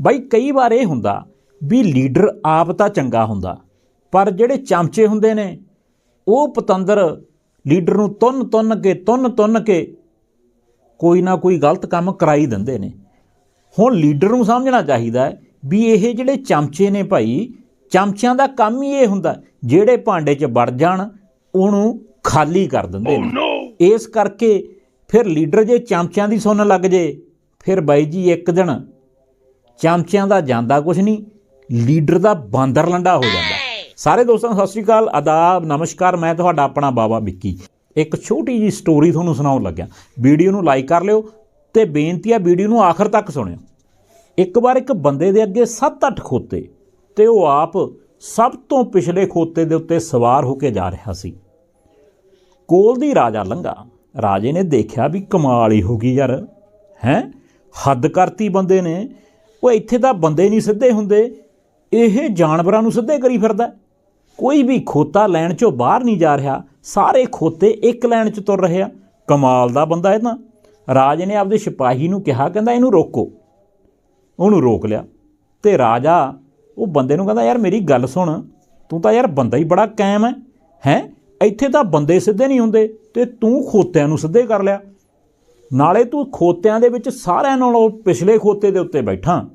ਬਾਈ ਕਈ ਵਾਰ ਇਹ ਹੁੰਦਾ ਵੀ ਲੀਡਰ ਆਪ ਤਾਂ ਚੰਗਾ ਹੁੰਦਾ ਪਰ ਜਿਹੜੇ ਚਮਚੇ ਹੁੰਦੇ ਨੇ ਉਹ ਪਤੰਦਰ ਲੀਡਰ ਨੂੰ ਤੁੰਨ ਤੁੰਨ ਕੇ ਤੁੰਨ ਤੁੰਨ ਕੇ ਕੋਈ ਨਾ ਕੋਈ ਗਲਤ ਕੰਮ ਕਰਾਈ ਦਿੰਦੇ ਨੇ। ਹੁਣ ਲੀਡਰ ਨੂੰ ਸਮਝਣਾ ਚਾਹੀਦਾ ਹੈ ਵੀ ਇਹ ਜਿਹੜੇ ਚਮਚੇ ਨੇ ਭਾਈ ਚਮਚਿਆਂ ਦਾ ਕੰਮ ਹੀ ਇਹ ਹੁੰਦਾ ਜਿਹੜੇ ਭਾਂਡੇ 'ਚ ਵੜ ਜਾਣ ਉਹਨੂੰ ਖਾਲੀ ਕਰ ਦਿੰਦੇ ਨੇ। ਇਸ ਕਰਕੇ ਫਿਰ ਲੀਡਰ ਜੇ ਚਮਚਿਆਂ ਦੀ ਸੁਣਨ ਲੱਗ ਜੇ ਫਿਰ ਬਾਈ ਜੀ ਇੱਕ ਦਿਨ ਚਾਮਚਿਆਂ ਦਾ ਜਾਂਦਾ ਕੁਛ ਨਹੀਂ, ਲੀਡਰ ਦਾ ਬਾਂਦਰ ਲੰਡਾ ਹੋ ਜਾਂਦਾ। ਸਾਰੇ ਦੋਸਤਾਂ ਸਤਿ ਸ਼੍ਰੀ ਅਕਾਲ, ਆਦਾਬ, ਨਮਸਕਾਰ, ਮੈਂ ਤੁਹਾਡਾ ਆਪਣਾ ਬਾਬਾ ਵਿੱਕੀ। ਇੱਕ ਛੋਟੀ ਜੀ ਸਟੋਰੀ ਤੁਹਾਨੂੰ ਸੁਣਾਉਣ ਲੱਗਿਆ। ਵੀਡੀਓ ਨੂੰ ਲਾਈਕ ਕਰ ਲਿਓ ਤੇ ਬੇਨਤੀ ਆ ਵੀਡੀਓ ਨੂੰ ਆਖਰ ਤੱਕ ਸੁਣਿਓ। ਇੱਕ ਵਾਰ ਇੱਕ ਬੰਦੇ ਦੇ ਅੱਗੇ 7-8 ਖੋਤੇ ਤੇ ਉਹ ਆਪ ਸਭ ਤੋਂ ਪਿਛਲੇ ਖੋਤੇ ਦੇ ਉੱਤੇ ਸਵਾਰ ਹੋ ਕੇ ਜਾ ਰਿਹਾ ਸੀ। ਕੋਲ ਦੀ ਰਾਜਾ ਲੰਘਾ। ਰਾਜੇ ਨੇ ਦੇਖਿਆ ਵੀ ਕਮਾਲ ਹੀ ਹੋ ਗਈ ਯਾਰ। ਹੈ? ਹੱਦ ਕਰਤੀ ਬੰਦੇ ਨੇ। ਉਹ ਇੱਥੇ ਤਾਂ ਬੰਦੇ ਨਹੀਂ ਸਿੱਧੇ ਹੁੰਦੇ। ਇਹ ਜਾਨਵਰਾਂ ਨੂੰ ਸਿੱਧੇ ਕਰੀ ਫਿਰਦਾ ਕੋਈ ਵੀ ਖੋਤਾ ਲੈਣ ਚੋਂ ਬਾਹਰ ਨਹੀਂ ਜਾ ਰਿਹਾ। ਸਾਰੇ ਖੋਤੇ ਇੱਕ ਲਾਈਨ 'ਚ ਤੁਰ ਰਹੇ ਆ। ਕਮਾਲ ਦਾ ਬੰਦਾ ਇਹ ਤਾਂ। ਰਾਜ ਨੇ ਆਪਦੇ ਸਿਪਾਹੀ ਨੂੰ ਕਿਹਾ, ਕਹਿੰਦਾ ਇਹਨੂੰ ਰੋਕੋ। ਉਹਨੂੰ ਰੋਕ ਲਿਆ। ਤੇ ਰਾਜਾ ਉਹ ਬੰਦੇ ਨੂੰ ਕਹਿੰਦਾ, ਯਾਰ ਮੇਰੀ ਗੱਲ ਸੁਣ। ਤੂੰ ਤਾਂ ਯਾਰ ਬੰਦਾ ਹੀ ਬੜਾ ਕਾਇਮ ਹੈ। ਹੈ? ਇੱਥੇ ਤਾਂ ਬੰਦੇ ਸਿੱਧੇ ਨਹੀਂ ਹੁੰਦੇ। ਤੇ ਤੂੰ ਖੋਤਿਆਂ ਨੂੰ ਸਿੱਧੇ ਕਰ ਲਿਆ। ਨਾਲੇ ਤੂੰ ਖੋਤਿਆਂ ਦੇ ਵਿੱਚ ਸਾਰਿਆਂ ਨਾਲੋਂ ਪਿਛਲੇ ਖੋਤੇ ਦੇ ਉੱਤੇ ਬੈਠਾ।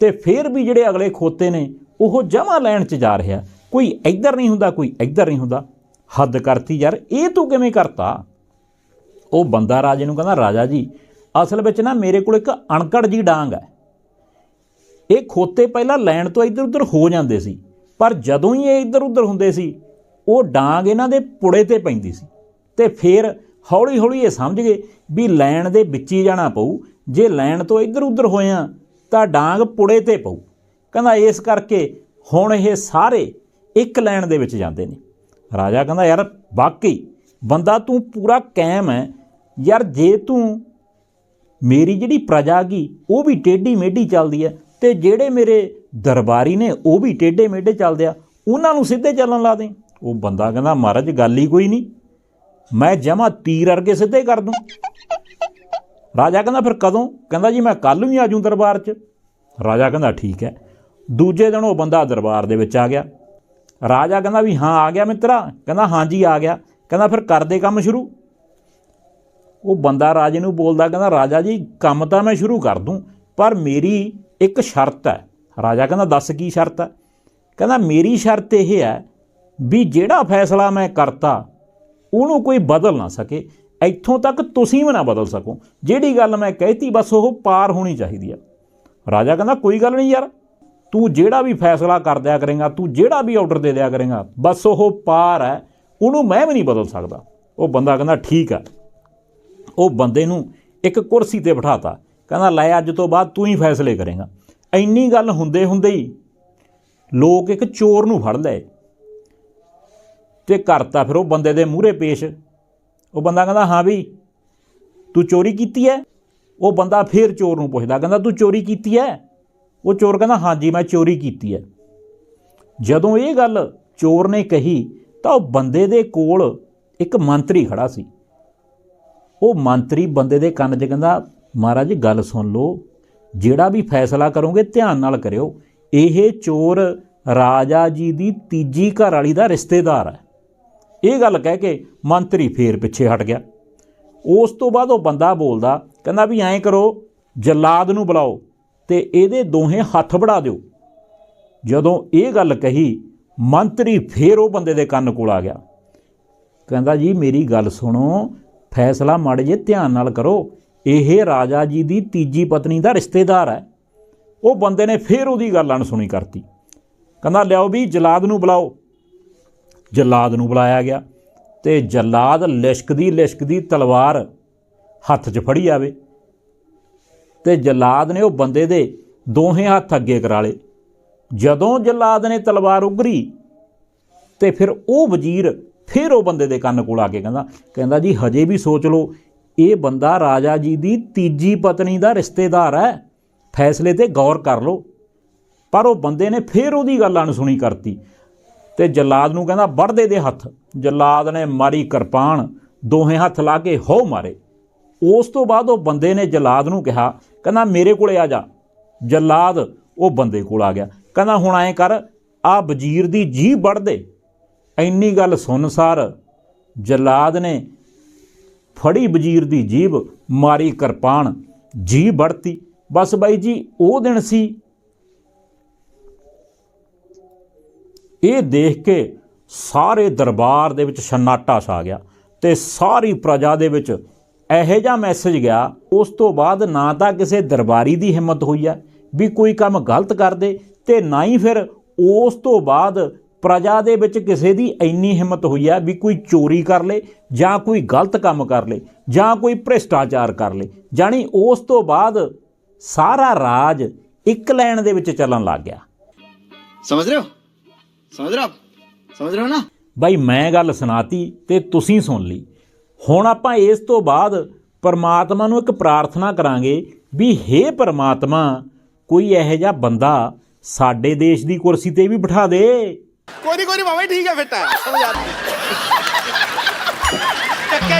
ਤੇ ਫਿਰ ਵੀ ਜਿਹੜੇ ਅਗਲੇ ਖੋਤੇ ਨੇ, ਉਹ ਜਮਾ ਲੈਣ 'ਚ ਜਾ ਰਿਹਾ। ਕੋਈ ਇੱਧਰ ਨਹੀਂ ਹੁੰਦਾ, ਕੋਈ ਇੱਧਰ ਨਹੀਂ ਹੁੰਦਾ। ਹੱਦ ਕਰਤੀ ਯਾਰ, ਇਹ ਤੂੰ ਕਿਵੇਂ ਕਰਤਾ? ਉਹ ਬੰਦਾ ਰਾਜੇ ਨੂੰ ਕਹਿੰਦਾ, ਰਾਜਾ ਜੀ, ਅਸਲ ਵਿੱਚ ਨਾ ਮੇਰੇ ਕੋਲ ਇੱਕ ਅਣਕੜ ਜੀ ਡਾਂਗ ਹੈ। ਇਹ ਖੋਤੇ ਪਹਿਲਾਂ ਲੈਣ ਤੋਂ ਇੱਧਰ ਉੱਧਰ ਹੋ ਜਾਂਦੇ ਸੀ, ਪਰ ਜਦੋਂ ਹੀ ਇਹ ਇੱਧਰ ਉੱਧਰ ਹੁੰਦੇ ਸੀ, ਉਹ ਡਾਂਗ ਇਹਨਾਂ ਦੇ ਪੁੜੇ ਤੇ ਪੈਂਦੀ ਸੀ। ਤੇ ਫਿਰ ਹੌਲੀ ਹੌਲੀ ਇਹ ਸਮਝ ਗਏ ਵੀ ਲੈਣ ਦੇ ਵਿੱਚ ਹੀ ਜਾਣਾ ਪਊ। ਜੇ ਲੈਣ ਤੋਂ ਇੱਧਰ ਉੱਧਰ ਹੋਇਆ ਤਾਂ ਡਾਂਗ ਪੁੜੇ ਤੇ ਪਊ। ਕਹਿੰਦਾ ਇਸ ਕਰਕੇ ਹੁਣ ਇਹ ਸਾਰੇ ਇੱਕ ਲੈਣ ਦੇ ਵਿੱਚ ਜਾਂਦੇ ਨੇ। ਰਾਜਾ ਕਹਿੰਦਾ, ਯਾਰ, ਵਾਕਈ ਬੰਦਾ ਤੂੰ ਪੂਰਾ ਕਾਇਮ ਹੈ। ਯਾਰ, ਜੇ ਤੂੰ ਮੇਰੀ ਜਿਹੜੀ ਪ੍ਰਜਾ ਗੀ ਉਹ ਵੀ ਟੇਢੀ ਮੇਢੀ ਚੱਲਦੀ ਹੈ ਤੇ ਜਿਹੜੇ ਮੇਰੇ ਦਰਬਾਰੀ ਨੇ, ਉਹ ਵੀ ਟੇਢੇ ਮੇਢੇ ਚੱਲਦੇ ਆ, ਉਹਨਾਂ ਨੂੰ ਸਿੱਧੇ ਚੱਲਣ ਲਾ ਦੇ। ਉਹ ਬੰਦਾ ਕਹਿੰਦਾ, ਮਹਾਰਾਜ, ਗੱਲ ਹੀ ਕੋਈ ਨਹੀਂ। ਮੈਂ ਜਮਾ ਤੀਰ ਅਰਗੇ ਸਿੱਧੇ ਕਰ ਦੂੰ। ਰਾਜਾ ਕਹਿੰਦਾ, ਫਿਰ ਕਦੋਂ? ਕਹਿੰਦਾ, ਜੀ, ਮੈਂ ਕੱਲ ਨੂੰ ਹੀ ਆਜੂ ਦਰਬਾਰ 'ਚ। ਰਾਜਾ ਕਹਿੰਦਾ, ਠੀਕ ਹੈ। ਦੂਜੇ ਦਿਨ ਉਹ ਬੰਦਾ ਦਰਬਾਰ ਦੇ ਵਿੱਚ ਆ ਗਿਆ। ਰਾਜਾ ਕਹਿੰਦਾ ਵੀ, ਹਾਂ, ਆ ਗਿਆ ਮਿੱਤਰਾ। ਕਹਿੰਦਾ ਹਾਂਜੀ ਆ ਗਿਆ। ਕਹਿੰਦਾ, ਫਿਰ ਕਰਦੇ ਕੰਮ ਸ਼ੁਰੂ। ਉਹ ਬੰਦਾ ਰਾਜੇ ਨੂੰ ਬੋਲਦਾ, ਕਹਿੰਦਾ, ਰਾਜਾ ਜੀ, ਕੰਮ ਤਾਂ ਮੈਂ ਸ਼ੁਰੂ ਕਰ ਦੂੰ, ਪਰ ਮੇਰੀ ਇੱਕ ਸ਼ਰਤ ਹੈ। ਰਾਜਾ ਕਹਿੰਦਾ, ਦੱਸ ਕੀ ਸ਼ਰਤ ਹੈ? ਕਹਿੰਦਾ, ਮੇਰੀ ਸ਼ਰਤ ਇਹ ਹੈ ਵੀ ਜਿਹੜਾ ਫੈਸਲਾ ਮੈਂ ਕਰਤਾ, ਉਹਨੂੰ ਕੋਈ ਬਦਲ ਨਾ ਸਕੇ। ਇੱਥੋਂ ਤੱਕ ਤੁਸੀਂ ਵੀ ਨਾ ਬਦਲ ਸਕੋ। ਜਿਹੜੀ ਗੱਲ ਮੈਂ ਕਹਿਤੀ, ਬਸ ਉਹ ਪਾਰ ਹੋਣੀ ਚਾਹੀਦੀ ਆ। ਰਾਜਾ ਕਹਿੰਦਾ, ਕੋਈ ਗੱਲ ਨਹੀਂ ਯਾਰ, ਤੂੰ ਜਿਹੜਾ ਵੀ ਫੈਸਲਾ ਕਰ ਦਿਆ ਕਰੇਗਾ, ਤੂੰ ਜਿਹੜਾ ਵੀ ਆਰਡਰ ਦੇ ਦਿਆ ਕਰੇਗਾ, ਬਸ ਉਹ ਪਾਰ ਹੈ, ਉਹਨੂੰ ਮੈਂ ਵੀ ਨਹੀਂ ਬਦਲ ਸਕਦਾ। ਉਹ ਬੰਦਾ ਕਹਿੰਦਾ, ਠੀਕ ਆ। ਉਹ ਬੰਦੇ ਨੂੰ ਇੱਕ ਕੁਰਸੀ ਤੇ ਬਿਠਾਤਾ। ਕਹਿੰਦਾ, ਲੈ ਅੱਜ ਤੋਂ ਬਾਅਦ ਤੂੰ ਹੀ ਫੈਸਲੇ ਕਰੇਗਾ। ਇੰਨੀ ਗੱਲ ਹੁੰਦੇ ਹੁੰਦੇ ਹੀ ਲੋਕ ਇੱਕ ਚੋਰ ਨੂੰ ਫੜ ਲਏ ਤੇ ਕਰਤਾ ਫਿਰ ਉਹ ਬੰਦੇ ਦੇ ਮੂਹਰੇ ਪੇਸ਼। ਉਹ ਬੰਦਾ ਕਹਿੰਦਾ, ਹਾਂ ਵੀ ਤੂੰ ਚੋਰੀ ਕੀਤੀ ਹੈ ਉਹ ਬੰਦਾ ਫੇਰ ਚੋਰ ਨੂੰ ਪੁੱਛਦਾ, ਕਹਿੰਦਾ, ਤੂੰ ਚੋਰੀ ਕੀਤੀ ਹੈ ਉਹ ਚੋਰ ਕਹਿੰਦਾ ਹਾਂਜੀ ਮੈਂ ਚੋਰੀ ਕੀਤੀ ਹੈ ਜਦੋਂ ਇਹ ਗੱਲ ਚੋਰ ਨੇ ਕਹੀ, ਤਾਂ ਉਹ ਬੰਦੇ ਦੇ ਕੋਲ ਇੱਕ ਮੰਤਰੀ ਖੜਾ ਸੀ। ਉਹ ਮੰਤਰੀ ਬੰਦੇ ਦੇ ਕੰਨ 'ਚ ਕਹਿੰਦਾ, ਮਹਾਰਾਜ, ਗੱਲ ਸੁਣ ਲਓ, ਜਿਹੜਾ ਵੀ ਫੈਸਲਾ ਕਰੋਗੇ, ਧਿਆਨ ਨਾਲ ਕਰਿਓ। ਇਹ ਚੋਰ ਰਾਜਾ ਜੀ ਦੀ ਤੀਜੀ ਘਰ ਵਾਲੀ ਦਾ ਰਿਸ਼ਤੇਦਾਰ ਹੈ ਇਹ ਗੱਲ ਕਹਿ ਕੇ ਮੰਤਰੀ ਫੇਰ ਪਿੱਛੇ ਹਟ ਗਿਆ। ਉਸ ਤੋਂ ਬਾਅਦ ਉਹ ਬੰਦਾ ਬੋਲਦਾ, ਕਹਿੰਦਾ ਵੀ ਐਂ ਕਰੋ, ਜਲਾਦ ਨੂੰ ਬੁਲਾਓ ਤੇ ਇਹਦੇ ਦੋਹੇ ਹੱਥ ਬੜਾ ਦਿਓ। ਜਦੋਂ ਇਹ ਗੱਲ ਕਹੀ, ਮੰਤਰੀ ਫੇਰ ਉਹ ਬੰਦੇ ਦੇ ਕੰਨ ਕੋਲ ਆ ਗਿਆ। ਕਹਿੰਦਾ ਜੀ, ਮੇਰੀ ਗੱਲ ਸੁਣੋ, ਫੈਸਲਾ ਮਾੜੇ ਜੇ ਧਿਆਨ ਨਾਲ ਕਰੋ। ਇਹ ਰਾਜਾ ਜੀ ਦੀ ਤੀਜੀ ਪਤਨੀ ਦਾ ਰਿਸ਼ਤੇਦਾਰ ਹੈ। ਉਹ ਬੰਦੇ ਨੇ ਫੇਰ ਉਹਦੀ ਗੱਲ ਅਣਸੁਣੀ ਕਰਤੀ। ਕਹਿੰਦਾ, ਲਿਆਓ ਵੀ ਜਲਾਦ ਨੂੰ ਬੁਲਾਓ। ਜਲਾਦ ਨੂੰ ਬੁਲਾਇਆ ਗਿਆ ਤੇ ਜਲਾਦ ਲਿਸ਼ਕਦੀ ਲਿਸ਼ਕਦੀ ਤਲਵਾਰ ਹੱਥ 'ਚ ਫੜੀ ਆਵੇ ਤੇ ਜਲਾਦ ਨੇ ਉਹ ਬੰਦੇ ਦੇ ਦੋਹੇ ਹੱਥ ਅੱਗੇ ਕਰਾ ਲਏ। ਜਦੋਂ ਜਲਾਦ ਨੇ ਤਲਵਾਰ ਉਗਰੀ ਤੇ ਫਿਰ ਉਹ ਵਜ਼ੀਰ ਫਿਰ ਉਹ ਬੰਦੇ ਦੇ ਕੰਨ ਕੋਲ ਆ ਕੇ ਕਹਿੰਦਾ ਕਹਿੰਦਾ ਜੀ ਹਜੇ ਵੀ ਸੋਚ ਲਓ, ਇਹ ਬੰਦਾ ਰਾਜਾ ਜੀ ਦੀ ਤੀਜੀ ਪਤਨੀ ਦਾ ਰਿਸ਼ਤੇਦਾਰ ਹੈ, ਫੈਸਲੇ ਤੇ ਗੌਰ ਕਰ ਲਓ। ਪਰ ਉਹ ਬੰਦੇ ਨੇ ਫਿਰ ਉਹਦੀ ਗੱਲ ਅਣਸੁਣੀ ਕਰਤੀ। ਤੇ ਜਲਾਦ ਨੂੰ ਕਹਿੰਦਾ, ਵੜਦੇ ਦੇ ਹੱਥ। ਜਲਾਦ ਨੇ ਮਾਰੀ ਕਿਰਪਾਨ, ਦੋਹੇ ਹੱਥ ਲਾ ਕੇ ਹੋ ਮਾਰੇ। ਉਸ ਤੋਂ ਬਾਅਦ ਉਹ ਬੰਦੇ ਨੇ ਜਲਾਦ ਨੂੰ ਕਿਹਾ, ਕਹਿੰਦਾ, ਮੇਰੇ ਕੋਲੇ ਆ ਜਾ। ਜਲਾਦ ਉਹ ਬੰਦੇ ਕੋਲ ਆ ਗਿਆ। ਕਹਿੰਦਾ, ਹੁਣ ਐਂ ਕਰ, ਆ ਵਜ਼ੀਰ ਦੀ ਜੀਭ ਵੜ ਦੇ। ਇੰਨੀ ਗੱਲ ਸੁਣਸਾਰ ਜਲਾਦ ਨੇ ਫੜੀ ਵਜ਼ੀਰ ਦੀ ਜੀਭ ਮਾਰੀ ਕਿਰਪਾਨ ਜੀ ਵੜਤੀ। ਬਸ ਬਾਈ ਜੀ, ਉਹ ਦਿਨ ਸੀ ਇਹ ਦੇਖ ਕੇ ਸਾਰੇ ਦਰਬਾਰ ਦੇ ਵਿੱਚ ਸਨਾਟਾ ਛਾ ਗਿਆ ਤੇ ਸਾਰੀ ਪ੍ਰਜਾ ਦੇ ਵਿੱਚ ਇਹੋ ਜਿਹਾ ਮੈਸੇਜ ਗਿਆ, ਉਸ ਤੋਂ ਬਾਅਦ ਨਾ ਤਾਂ ਕਿਸੇ ਦਰਬਾਰੀ ਦੀ ਹਿੰਮਤ ਹੋਈ ਹੈ ਵੀ ਕੋਈ ਕੰਮ ਗਲਤ ਕਰ ਦੇ ਤੇ ਨਾ ਹੀ ਫਿਰ ਉਸ ਤੋਂ ਬਾਅਦ ਪ੍ਰਜਾ ਦੇ ਵਿੱਚ ਕਿਸੇ ਦੀ ਇੰਨੀ ਹਿੰਮਤ ਹੋਈ ਹੈ ਵੀ ਕੋਈ ਚੋਰੀ ਕਰ ਲੇ ਜਾਂ ਕੋਈ ਗਲਤ ਕੰਮ ਕਰ ਲੇ ਜਾਂ ਕੋਈ ਭ੍ਰਿਸ਼ਟਾਚਾਰ ਕਰ ਲੇ। ਜਾਨੀ ਉਸ ਤੋਂ ਬਾਅਦ ਸਾਰਾ ਰਾਜ ਇੱਕ ਲੈਣ ਦੇ ਵਿੱਚ ਚੱਲਣ ਲੱਗ ਗਿਆ। ਸਮਝ ਰਹੇ ਹੋ? ਸਮਝ ਰਹੇ? ਹੋ ਸਮਝ ਰਹੇ ਹੋ ਨਾ? ਬਾਈ ਮੈਂ ਗੱਲ ਸੁਣਾਤੀ ਤੇ ਤੁਸੀਂ ਸੁਣ ਲਈ। ਹੁਣ ਆਪਾਂ ਇਸ ਤੋਂ ਬਾਅਦ ਪਰਮਾਤਮਾ ਨੂੰ ਇੱਕ ਪ੍ਰਾਰਥਨਾ ਕਰਾਂਗੇ ਵੀ हे ਪਰਮਾਤਮਾ ਕੋਈ ਇਹੋ ਜਿਹਾ ਬੰਦਾ ਸਾਡੇ ਦੇਸ਼ ਦੀ ਕੁਰਸੀ ਤੇ ਵੀ ਬਿਠਾ ਦੇ। ਕੋਈ ਨਹੀਂ ਕੋਈ ਨਹੀਂ ਬਾਬਾ ਠੀਕ ਹੈ ਫਿੱਟ ਹੈ ਸਮਝ ਆ ਗਈ।